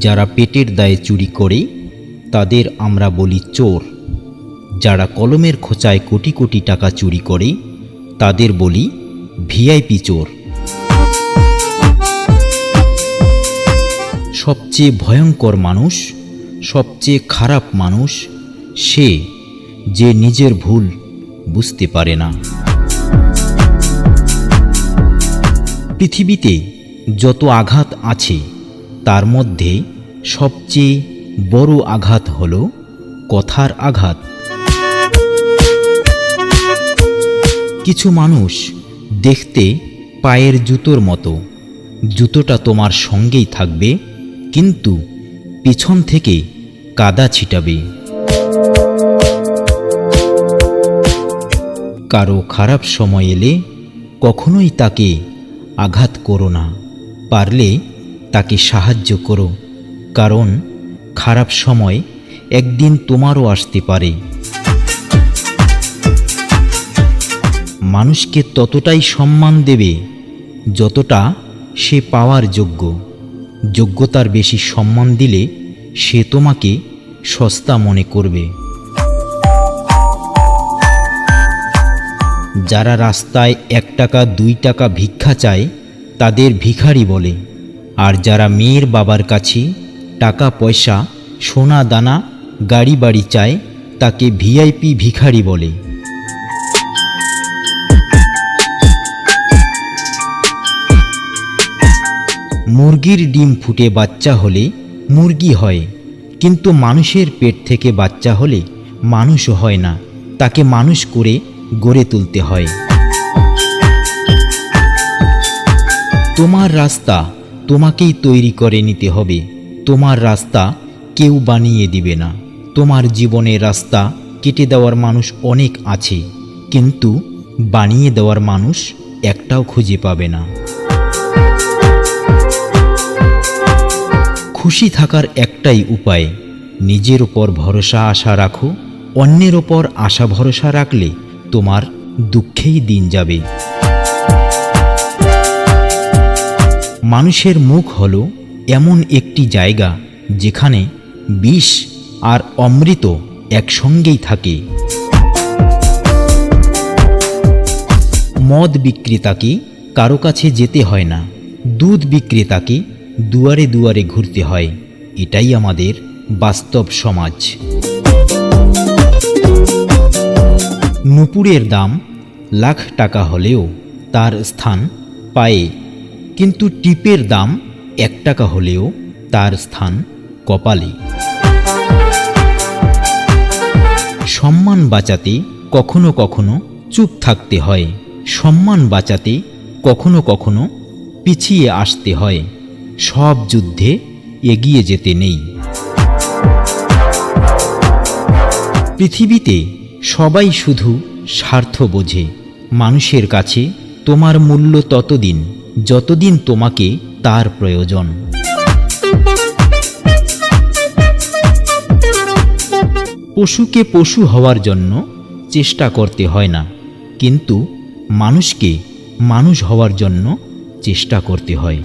যারা পেটের দায়ে চুরি করে, তাদের আমরা বলি চোর। যারা কলমের খোঁচায় কোটি কোটি টাকা চুরি করে, তাদের বলি ভিআইপি চোর। সবচেয়ে ভয়ঙ্কর মানুষ, সবচেয়ে খারাপ মানুষ সে যে নিজের ভুল বুঝতে পারে না। পৃথিবীতে যত আঘাত আছে তার মধ্যে সবচেয়ে বড় আঘাত হল কথার আঘাত। কিছু মানুষ দেখতে পায়ের জুতোর মতো। জুতোটা তোমার সঙ্গেই থাকবে, কিন্তু পিছন থেকে কাদা ছিটাবে। কারও খারাপ সময় এলে কখনোই তাকে আঘাত করো না। পারলে তাকে সাহায্য করো, কারণ খারাপ সময় একদিন তোমারও আসতে পারে। মানুষকে ততটাই সম্মান দেবে যতটা সে পাওয়ার যোগ্য। যোগ্যতার বেশি সম্মান দিলে সে তোমাকে সস্তা মনে করবে। যারা রাস্তায় এক টাকা, দুই টাকা ভিক্ষা চায়, তাদের ভিখারি বলে। আর যারা মেয়ের বাবার কাছে টাকা, পয়সা, সোনা, দানা, গাড়ি, বাড়ি চায়, তাকে ভিআইপি ভিখারি বলে। মুরগির ডিম ফুটে বাচ্চা হলে মুরগি হয়, কিন্তু মানুষের পেট থেকে বাচ্চা হলে মানুষ হয় না, তাকে মানুষ করে গড়ে তুলতে হয়। তোমার রাস্তা তোমাকেই তৈরি করে নিতে হবে। তোমার রাস্তা কেউ বানিয়ে দিবে না। তোমার জীবনের রাস্তা কেটে দেওয়ার মানুষ অনেক আছে, কিন্তু বানিয়ে দেওয়ার মানুষ একটাও খুঁজে পাবে না। খুশি থাকার একটাই উপায়, নিজের ওপর ভরসা আশা রাখো, অন্যের ওপর আশা ভরসা রাখলে তোমার দুঃখেই দিন যাবে। মানুষের মুখ হল এমন একটি জায়গা যেখানে বিষ আর অমৃত একসঙ্গেই থাকে। মদ বিক্রেতাকে কারও কাছে যেতে হয় না, দুধ বিক্রেতাকে দুয়ারে দুয়ারে ঘুরতে হয়, এটাই আমাদের বাস্তব সমাজ। নুপুরের দাম লাখ টাকা হলেও তার স্থান পায়ে কিন্তু টিপের দাম এক টাকা হলেও তার স্থান কপালে। সম্মান বাঁচাতে কখনো কখনো চুপ থাকতে হয়। সম্মান বাঁচাতে কখনো কখনো পিছিয়ে আসতে হয়। সব যুদ্ধে এগিয়ে যেতে নেই। পৃথিবীতে সবাই শুধু স্বার্থ বোঝে। মানুষের কাছে তোমার মূল্য ততদিন। যতদিন তোমাকে তার প্রয়োজন। পশুকে পশু হওয়ার জন্য চেষ্টা করতে হয় না, কিন্তু মানুষকে মানুষ হওয়ার জন্য চেষ্টা করতে হয়।